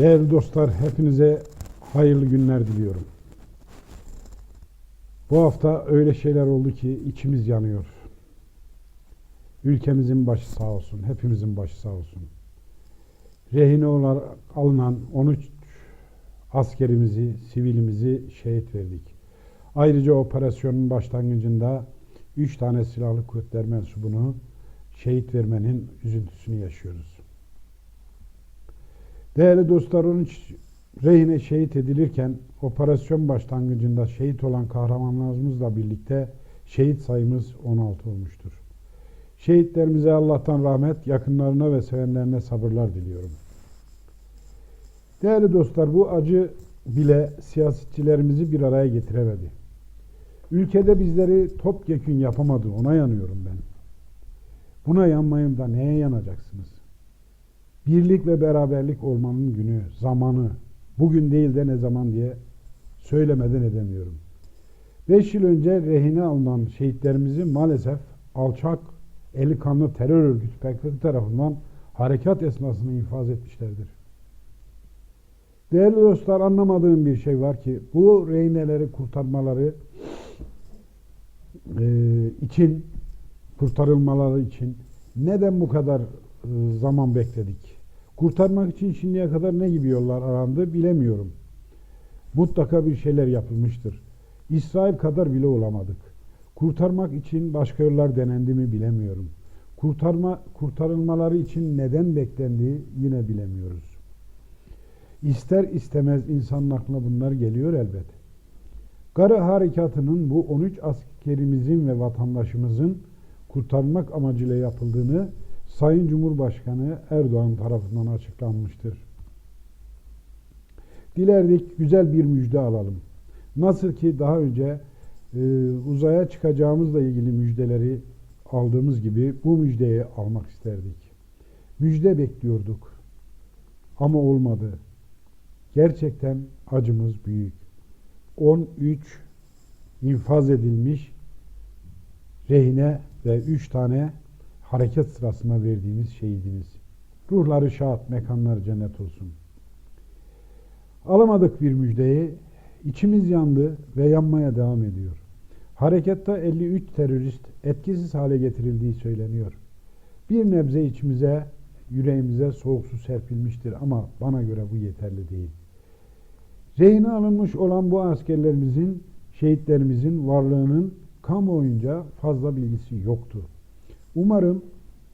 Değerli dostlar, hepinize hayırlı günler diliyorum. Bu hafta öyle şeyler oldu ki içimiz yanıyor. Ülkemizin başı sağ olsun, hepimizin başı sağ olsun. Rehine olarak alınan 13 askerimizi, sivilimizi şehit verdik. Ayrıca operasyonun başlangıcında 3 tane silahlı kuvvetler mensubunu şehit vermenin üzüntüsünü yaşıyoruz. Değerli dostlar 13 rehine şehit edilirken operasyon başlangıcında şehit olan kahramanlarımızla birlikte şehit sayımız 16 olmuştur. Şehitlerimize Allah'tan rahmet, yakınlarına ve sevenlerine sabırlar diliyorum. Değerli dostlar bu acı bile siyasetçilerimizi bir araya getiremedi. Ülkede bizleri topyekün yapamadı, ona yanıyorum ben. Buna yanmayayım da neye yanacaksınız? Birlik ve beraberlik olmanın günü, zamanı, bugün değil de ne zaman diye söylemeden edemiyorum. Beş yıl önce rehine alınan şehitlerimizi maalesef alçak, eli kanlı terör örgütü PKK tarafından harekat esnasında infaz etmişlerdir. Değerli dostlar anlamadığım bir şey var ki bu rehineleri kurtarmaları e, için kurtarılmaları için neden bu kadar e, zaman bekledik? Kurtarmak için şimdiye kadar ne gibi yollar arandı bilemiyorum. Mutlaka bir şeyler yapılmıştır. İsrail kadar bile olamadık. Kurtarmak için başka yollar denendi mi bilemiyorum. Kurtarma kurtarılmaları için neden beklendiği yine bilemiyoruz. İster istemez insanın aklına bunlar geliyor elbet. Kara harekatının bu 13 askerimizin ve vatandaşımızın kurtarmak amacıyla yapıldığını Sayın Cumhurbaşkanı Erdoğan tarafından açıklanmıştır. Dilerdik güzel bir müjde alalım. Nasıl ki daha önce e, uzaya çıkacağımızla ilgili müjdeleri aldığımız gibi bu müjdeyi almak isterdik. Müjde bekliyorduk. Ama olmadı. Gerçekten acımız büyük. 13 infaz edilmiş rehine ve 3 tane hareket sırasında verdiğimiz şehidimiz. Ruhları şad, mekanları cennet olsun. Alamadık bir müjdeyi, içimiz yandı ve yanmaya devam ediyor. Harekette 53 terörist etkisiz hale getirildiği söyleniyor. Bir nebze içimize, yüreğimize soğuk su serpilmiştir ama bana göre bu yeterli değil. Rehine alınmış olan bu askerlerimizin, şehitlerimizin varlığının kamuoyunca fazla bilgisi yoktu. Umarım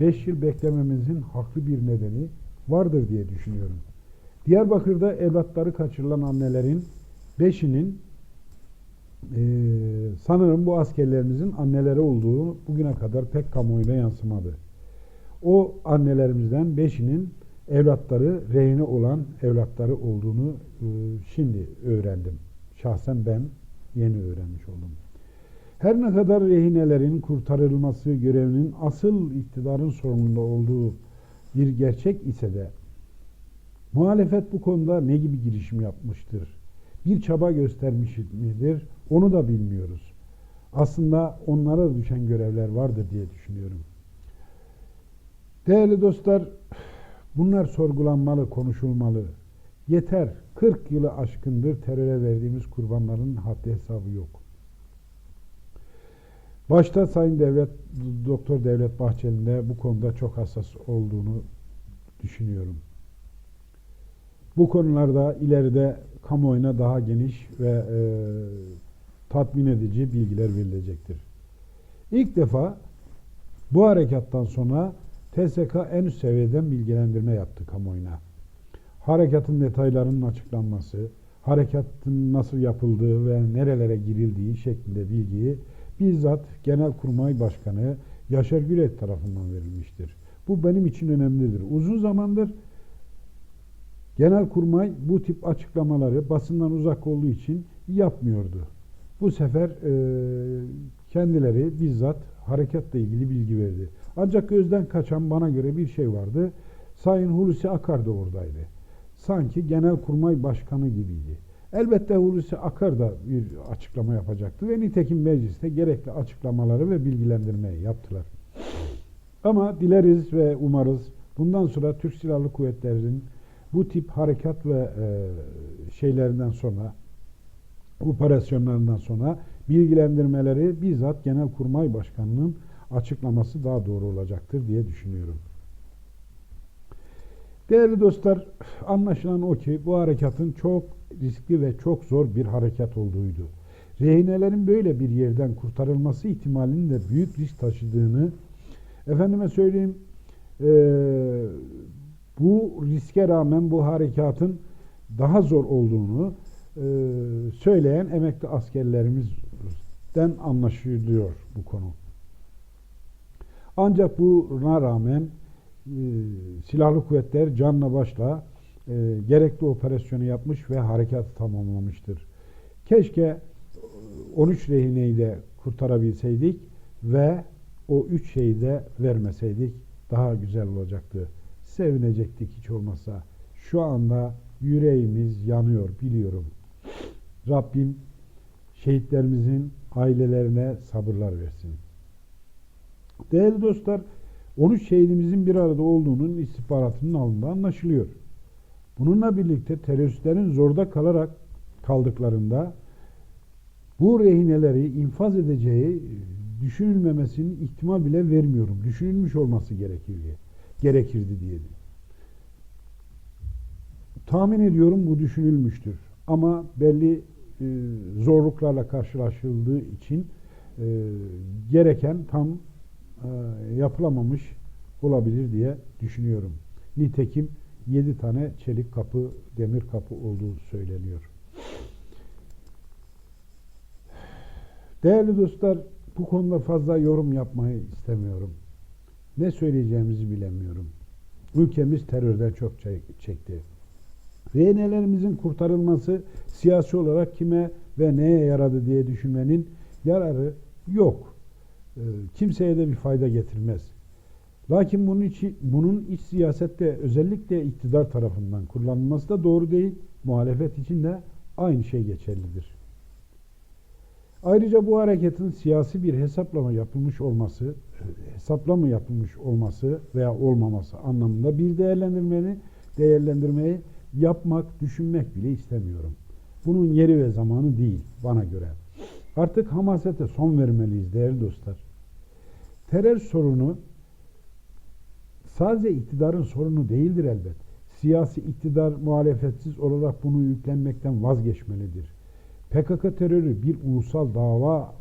5 yıl beklememizin haklı bir nedeni vardır diye düşünüyorum. Diyarbakır'da evlatları kaçırılan annelerin beşinin e, sanırım bu askerlerimizin anneleri olduğu bugüne kadar pek kamuoyuna yansımadı. O annelerimizden beşinin evlatları rehine olan evlatları olduğunu e, şimdi öğrendim. Şahsen ben yeni öğrenmiş oldum. Her ne kadar rehinelerin kurtarılması görevinin asıl iktidarın sorumluluğunda olduğu bir gerçek ise de muhalefet bu konuda ne gibi girişim yapmıştır? Bir çaba göstermiş midir? Onu da bilmiyoruz. Aslında onlara düşen görevler vardır diye düşünüyorum. Değerli dostlar, bunlar sorgulanmalı, konuşulmalı. Yeter, 40 yılı aşkındır teröre verdiğimiz kurbanların haddi hesabı yok. Başta Sayın Devlet Doktor Devlet Bahçeli'nin de bu konuda çok hassas olduğunu düşünüyorum. Bu konularda ileride kamuoyuna daha geniş ve e, tatmin edici bilgiler verilecektir. İlk defa bu harekattan sonra TSK en üst seviyeden bilgilendirme yaptı kamuoyuna. Harekatın detaylarının açıklanması, harekatın nasıl yapıldığı ve nerelere girildiği şeklinde bilgiyi bizzat Genelkurmay Başkanı Yaşar Gület tarafından verilmiştir. Bu benim için önemlidir. Uzun zamandır Genelkurmay bu tip açıklamaları basından uzak olduğu için yapmıyordu. Bu sefer e, kendileri bizzat harekatla ilgili bilgi verdi. Ancak gözden kaçan bana göre bir şey vardı. Sayın Hulusi Akar da oradaydı. Sanki Genelkurmay Başkanı gibiydi. Elbette Hulusi Akar da bir açıklama yapacaktı ve nitekim mecliste gerekli açıklamaları ve bilgilendirmeyi yaptılar. Ama dileriz ve umarız bundan sonra Türk Silahlı Kuvvetleri'nin bu tip harekat ve e, şeylerinden sonra operasyonlarından sonra bilgilendirmeleri bizzat Genelkurmay Başkanı'nın açıklaması daha doğru olacaktır diye düşünüyorum. Değerli dostlar, anlaşılan o ki bu harekatın çok riskli ve çok zor bir harekat olduğuydu. Rehinelerin böyle bir yerden kurtarılması ihtimalinin de büyük risk taşıdığını, efendime söyleyeyim, e, bu riske rağmen bu harekatın daha zor olduğunu e, söyleyen emekli askerlerimizden anlaşılıyor bu konu. Ancak buna rağmen silahlı kuvvetler canla başla e, gerekli operasyonu yapmış ve harekatı tamamlamıştır. Keşke 13 rehineyi de kurtarabilseydik ve o 3 şeyi de vermeseydik daha güzel olacaktı. Sevinecektik hiç olmazsa. Şu anda yüreğimiz yanıyor biliyorum. Rabbim şehitlerimizin ailelerine sabırlar versin. Değerli dostlar, 13 şehidimizin bir arada olduğunun istihbaratının alında anlaşılıyor. Bununla birlikte teröristlerin zorda kalarak kaldıklarında bu rehineleri infaz edeceği düşünülmemesinin ihtimal bile vermiyorum. Düşünülmüş olması gerekirdi. Gerekirdi diye. Tahmin ediyorum bu düşünülmüştür. Ama belli e, zorluklarla karşılaşıldığı için e, gereken tam yapılamamış olabilir diye düşünüyorum. Nitekim 7 tane çelik kapı, demir kapı olduğu söyleniyor. Değerli dostlar, bu konuda fazla yorum yapmayı istemiyorum. Ne söyleyeceğimizi bilemiyorum. Ülkemiz terörden çok çekti. Rehinelerimizin kurtarılması siyasi olarak kime ve neye yaradı diye düşünmenin yararı yok. Ee, kimseye de bir fayda getirmez. Lakin bunun, içi, bunun iç siyasette özellikle iktidar tarafından kullanılması da doğru değil. Muhalefet için de aynı şey geçerlidir. Ayrıca bu hareketin siyasi bir hesaplama yapılmış olması, hesaplama yapılmış olması veya olmaması anlamında bir değerlendirmeni, değerlendirmeyi yapmak, düşünmek bile istemiyorum. Bunun yeri ve zamanı değil bana göre. Artık hamasete son vermeliyiz değerli dostlar. Terör sorunu sadece iktidarın sorunu değildir elbet. Siyasi iktidar muhalefetsiz olarak bunu yüklenmekten vazgeçmelidir. PKK terörü bir ulusal dava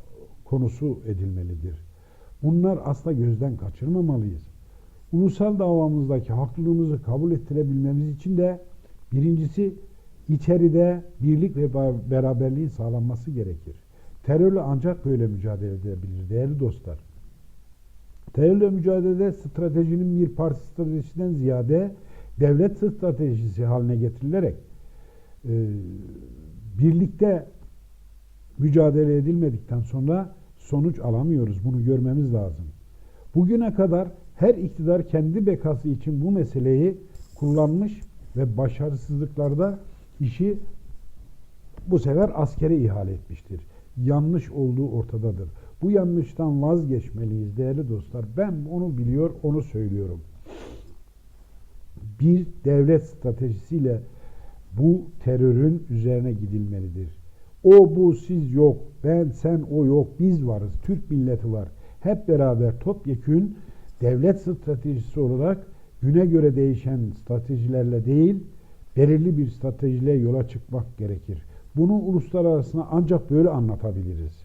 konusu edilmelidir. Bunlar asla gözden kaçırmamalıyız. Ulusal davamızdaki haklılığımızı kabul ettirebilmemiz için de birincisi içeride birlik ve beraberliğin sağlanması gerekir. Terörle ancak böyle mücadele edebilir değerli dostlar. Terörle mücadelede stratejinin bir parti stratejisinden ziyade devlet stratejisi haline getirilerek e, birlikte mücadele edilmedikten sonra sonuç alamıyoruz. Bunu görmemiz lazım. Bugüne kadar her iktidar kendi bekası için bu meseleyi kullanmış ve başarısızlıklarda işi bu sefer askere ihale etmiştir. Yanlış olduğu ortadadır. Bu yanlıştan vazgeçmeliyiz değerli dostlar. Ben onu biliyor, onu söylüyorum. Bir devlet stratejisiyle bu terörün üzerine gidilmelidir. O bu siz yok, ben sen o yok, biz varız, Türk milleti var. Hep beraber topyekün devlet stratejisi olarak güne göre değişen stratejilerle değil, belirli bir stratejiyle yola çıkmak gerekir. Bunu uluslararasına ancak böyle anlatabiliriz.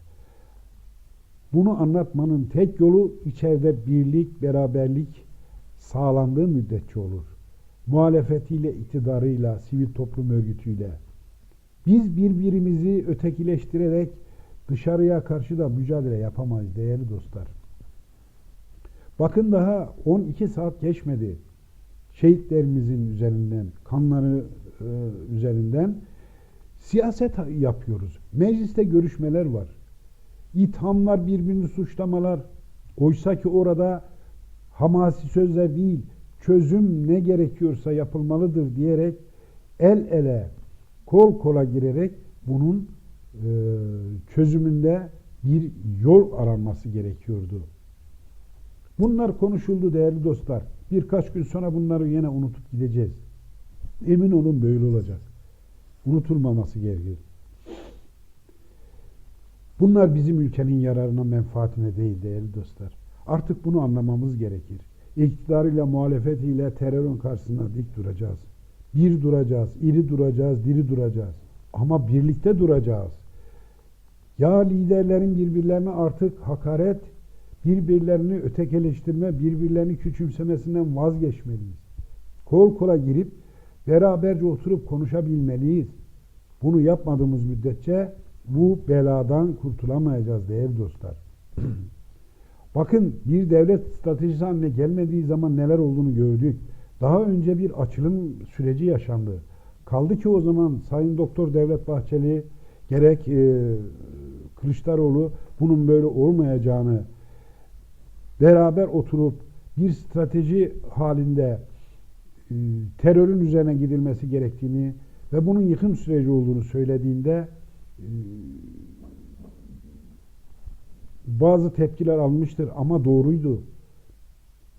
Bunu anlatmanın tek yolu içeride birlik, beraberlik sağlandığı müddetçe olur. Muhalefetiyle, iktidarıyla, sivil toplum örgütüyle. Biz birbirimizi ötekileştirerek dışarıya karşı da mücadele yapamayız değerli dostlar. Bakın daha 12 saat geçmedi. Şehitlerimizin üzerinden, kanları e, üzerinden siyaset yapıyoruz. Mecliste görüşmeler var. İthamlar, birbirini suçlamalar. Oysa ki orada hamasi sözler değil, çözüm ne gerekiyorsa yapılmalıdır diyerek el ele, kol kola girerek bunun e, çözümünde bir yol aranması gerekiyordu. Bunlar konuşuldu değerli dostlar. Birkaç gün sonra bunları yine unutup gideceğiz. Emin olun böyle olacak. Unutulmaması gerekir. Bunlar bizim ülkenin yararına, menfaatine değil değerli dostlar. Artık bunu anlamamız gerekir. İktidarıyla, muhalefetiyle terörün karşısında dik duracağız. Bir duracağız, iri duracağız, diri duracağız. Ama birlikte duracağız. Ya liderlerin birbirlerine artık hakaret, birbirlerini ötekeleştirme, birbirlerini küçümsemesinden vazgeçmeliyiz. Kol kola girip beraberce oturup konuşabilmeliyiz. Bunu yapmadığımız müddetçe bu beladan kurtulamayacağız değerli dostlar. Bakın bir devlet stratejisi haline gelmediği zaman neler olduğunu gördük. Daha önce bir açılım süreci yaşandı. Kaldı ki o zaman Sayın Doktor Devlet Bahçeli gerek e, Kılıçdaroğlu bunun böyle olmayacağını beraber oturup bir strateji halinde e, terörün üzerine gidilmesi gerektiğini ve bunun yıkım süreci olduğunu söylediğinde bazı tepkiler almıştır ama doğruydu.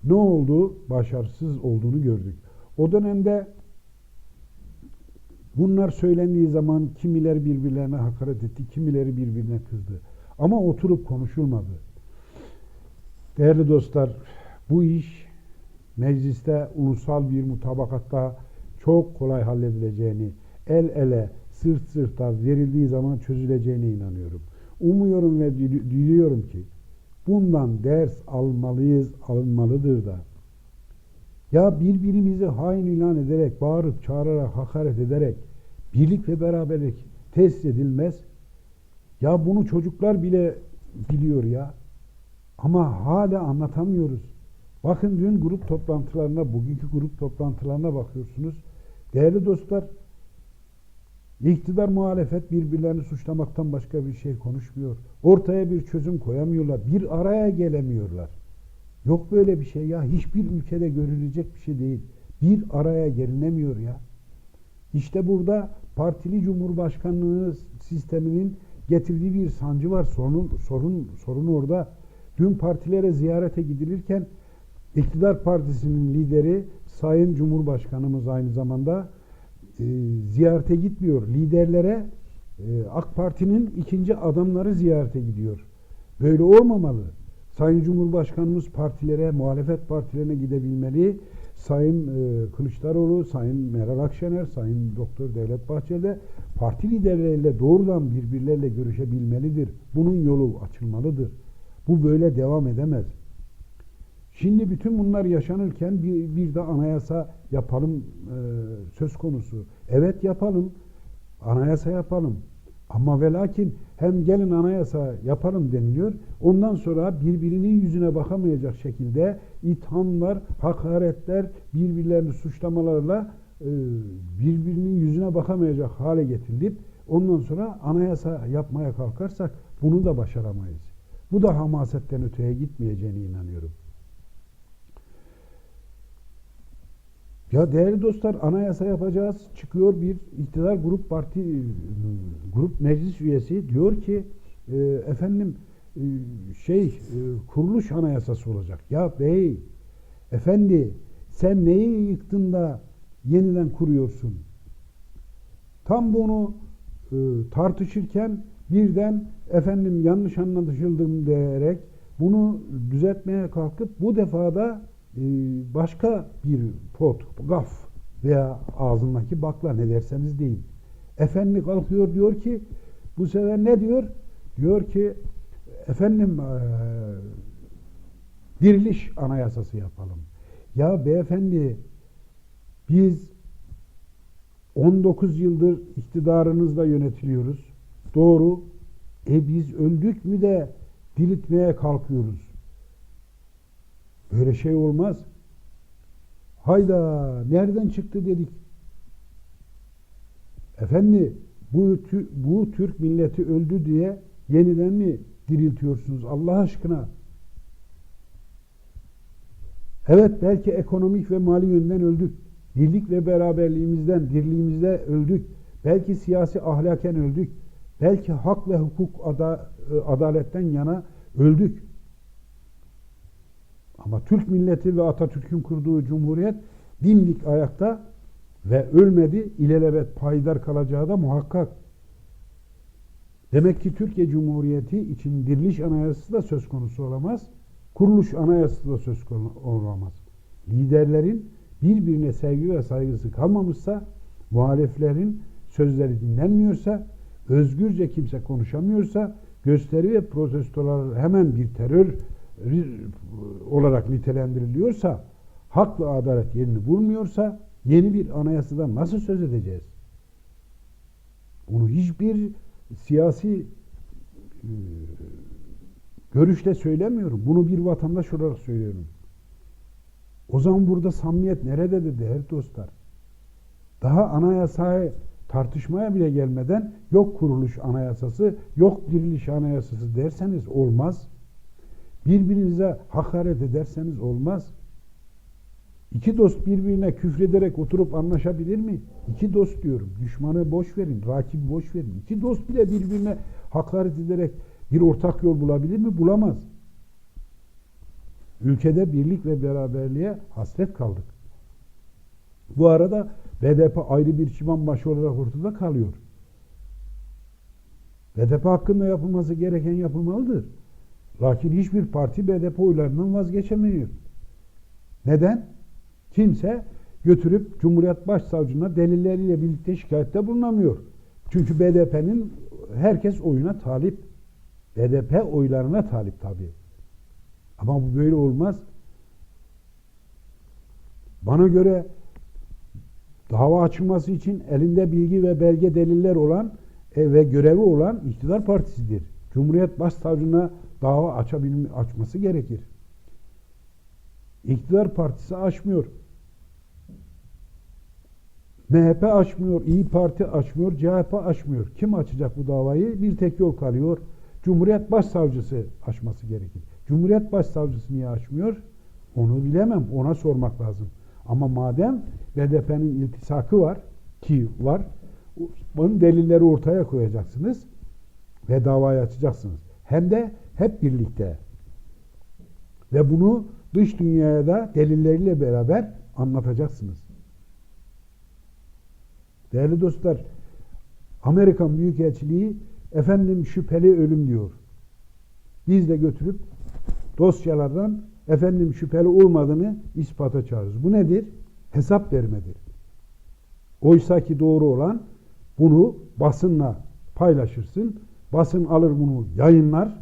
Ne oldu? Başarısız olduğunu gördük. O dönemde bunlar söylendiği zaman kimileri birbirlerine hakaret etti, kimileri birbirine kızdı. Ama oturup konuşulmadı. Değerli dostlar, bu iş mecliste ulusal bir mutabakatta çok kolay halledileceğini, el ele, sırt sırta verildiği zaman çözüleceğine inanıyorum. Umuyorum ve diliyorum ki bundan ders almalıyız, alınmalıdır da. Ya birbirimizi hain ilan ederek, bağırıp çağırarak, hakaret ederek birlik ve beraberlik tesis edilmez. Ya bunu çocuklar bile biliyor ya. Ama hala anlatamıyoruz. Bakın dün grup toplantılarına, bugünkü grup toplantılarına bakıyorsunuz. Değerli dostlar, iktidar muhalefet birbirlerini suçlamaktan başka bir şey konuşmuyor. Ortaya bir çözüm koyamıyorlar. Bir araya gelemiyorlar. Yok böyle bir şey ya. Hiçbir ülkede görülecek bir şey değil. Bir araya gelinemiyor ya. İşte burada partili cumhurbaşkanlığı sisteminin getirdiği bir sancı var. Sorun, sorun, sorun orada. Dün partilere ziyarete gidilirken iktidar partisinin lideri Sayın Cumhurbaşkanımız aynı zamanda e, ziyarete gitmiyor. Liderlere e, AK Parti'nin ikinci adamları ziyarete gidiyor. Böyle olmamalı. Sayın Cumhurbaşkanımız partilere, muhalefet partilerine gidebilmeli. Sayın e, Kılıçdaroğlu, Sayın Meral Akşener, Sayın Doktor Devlet Bahçeli de parti liderleriyle doğrudan birbirleriyle görüşebilmelidir. Bunun yolu açılmalıdır. Bu böyle devam edemez. Şimdi bütün bunlar yaşanırken bir, bir de anayasa yapalım e, söz konusu. Evet yapalım. Anayasa yapalım. Ama ve lakin hem gelin anayasa yapalım deniliyor. Ondan sonra birbirinin yüzüne bakamayacak şekilde ithamlar, hakaretler, birbirlerini suçlamalarla e, birbirinin yüzüne bakamayacak hale getirilip ondan sonra anayasa yapmaya kalkarsak bunu da başaramayız. Bu da hamasetten öteye gitmeyeceğine inanıyorum. Ya değerli dostlar anayasa yapacağız. Çıkıyor bir iktidar grup parti grup meclis üyesi diyor ki e, efendim e, şey e, kuruluş anayasası olacak. Ya bey efendi sen neyi yıktın da yeniden kuruyorsun? Tam bunu e, tartışırken birden efendim yanlış anlaşıldım diyerek bunu düzeltmeye kalkıp bu defada başka bir pot, gaf veya ağzındaki bakla ne derseniz deyin. Efendi kalkıyor diyor ki bu sefer ne diyor? Diyor ki efendim e, diriliş anayasası yapalım. Ya beyefendi biz 19 yıldır iktidarınızla yönetiliyoruz. Doğru. E biz öldük mü de diriltmeye kalkıyoruz. Böyle şey olmaz. Hayda nereden çıktı dedik. Efendi bu, bu Türk milleti öldü diye yeniden mi diriltiyorsunuz Allah aşkına? Evet belki ekonomik ve mali yönden öldük. Birlik ve beraberliğimizden, dirliğimizde öldük. Belki siyasi ahlaken öldük. Belki hak ve hukuk ada, adaletten yana öldük. Ama Türk milleti ve Atatürk'ün kurduğu cumhuriyet dimdik ayakta Ve ölmedi, ilelebet payidar kalacağı da muhakkak. Demek ki Türkiye Cumhuriyeti için diriliş anayasası da söz konusu olamaz. Kuruluş anayasası da söz konusu olamaz. Liderlerin birbirine sevgi ve saygısı kalmamışsa, muhaleflerin sözleri dinlenmiyorsa, özgürce kimse konuşamıyorsa, gösteri ve protestolar hemen bir terör olarak nitelendiriliyorsa, hak ve adalet yerini bulmuyorsa, yeni bir anayasadan nasıl söz edeceğiz? Bunu hiçbir siyasi e, görüşle söylemiyorum. Bunu bir vatandaş olarak söylüyorum. O zaman burada samimiyet nerede de değerli dostlar? Daha anayasayı tartışmaya bile gelmeden yok kuruluş anayasası, yok diriliş anayasası derseniz olmaz. Birbirinize hakaret ederseniz olmaz. İki dost birbirine küfrederek oturup anlaşabilir mi? İki dost diyorum. Düşmanı boş verin, rakibi boş verin. İki dost bile birbirine hakaret ederek bir ortak yol bulabilir mi? Bulamaz. Ülkede birlik ve beraberliğe hasret kaldık. Bu arada BDP ayrı bir çıban başı olarak ortada kalıyor. BDP hakkında yapılması gereken yapılmalıdır. Lakin hiçbir parti BDP oylarından vazgeçemiyor. Neden? Kimse götürüp Cumhuriyet Başsavcılığına delilleriyle birlikte şikayette bulunamıyor. Çünkü BDP'nin herkes oyuna talip. BDP oylarına talip tabi. Ama bu böyle olmaz. Bana göre dava açılması için elinde bilgi ve belge deliller olan e, ve görevi olan iktidar partisidir. Cumhuriyet Başsavcılığına dava açabilme, açması gerekir. İktidar partisi açmıyor. MHP açmıyor, İyi Parti açmıyor, CHP açmıyor. Kim açacak bu davayı? Bir tek yol kalıyor. Cumhuriyet Başsavcısı açması gerekir. Cumhuriyet Başsavcısı niye açmıyor? Onu bilemem. Ona sormak lazım. Ama madem BDP'nin iltisakı var ki var, bunun delilleri ortaya koyacaksınız ve davayı açacaksınız. Hem de hep birlikte. Ve bunu dış dünyaya da delilleriyle beraber anlatacaksınız. Değerli dostlar, Amerikan Büyükelçiliği efendim şüpheli ölüm diyor. Biz de götürüp dosyalardan efendim şüpheli olmadığını ispata çağırırız. Bu nedir? Hesap vermedir. Oysa ki doğru olan bunu basınla paylaşırsın. Basın alır bunu yayınlar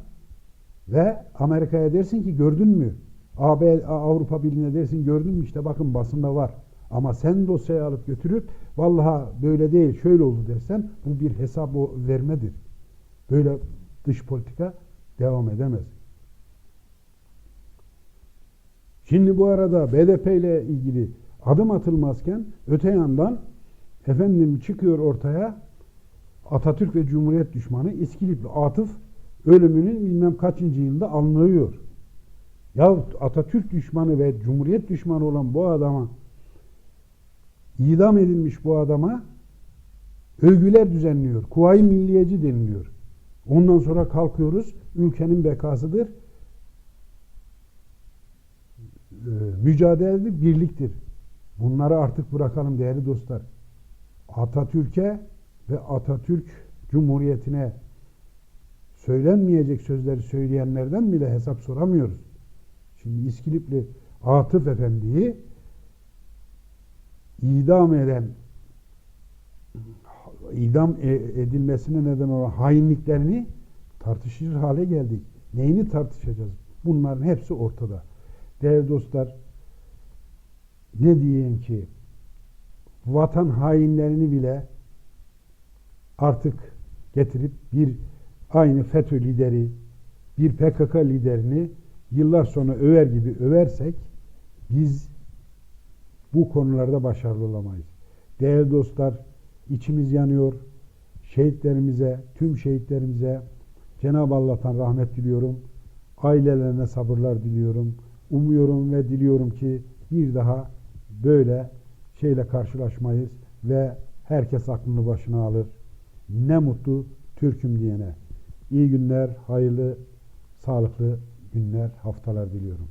ve Amerika'ya dersin ki gördün mü? AB, Avrupa Birliği'ne dersin gördün mü? İşte bakın basında var. Ama sen dosyayı alıp götürüp vallaha böyle değil şöyle oldu dersen bu bir hesap vermedir. Böyle dış politika devam edemez. Şimdi bu arada BDP ile ilgili adım atılmazken öte yandan efendim çıkıyor ortaya Atatürk ve Cumhuriyet düşmanı İskilipli Atıf ölümünün bilmem kaçıncı yılında anlıyor. Ya Atatürk düşmanı ve Cumhuriyet düşmanı olan bu adama idam edilmiş bu adama övgüler düzenliyor. Kuvayi milliyeci deniliyor. Ondan sonra kalkıyoruz. Ülkenin bekasıdır. Ee, mücadeledir, birliktir. Bunları artık bırakalım değerli dostlar. Atatürk'e ve Atatürk Cumhuriyeti'ne söylenmeyecek sözleri söyleyenlerden bile hesap soramıyoruz. Şimdi İskilipli Atıf Efendi'yi idam eden idam e, edilmesine neden olan hainliklerini tartışır hale geldik. Neyini tartışacağız? Bunların hepsi ortada. Değerli dostlar ne diyeyim ki vatan hainlerini bile artık getirip bir aynı FETÖ lideri, bir PKK liderini yıllar sonra över gibi översek biz bu konularda başarılı olamayız. Değerli dostlar, içimiz yanıyor. Şehitlerimize, tüm şehitlerimize Cenab-ı Allah'tan rahmet diliyorum. Ailelerine sabırlar diliyorum. Umuyorum ve diliyorum ki bir daha böyle şeyle karşılaşmayız ve herkes aklını başına alır. Ne mutlu Türk'üm diyene. İyi günler, hayırlı, sağlıklı günler, haftalar diliyorum.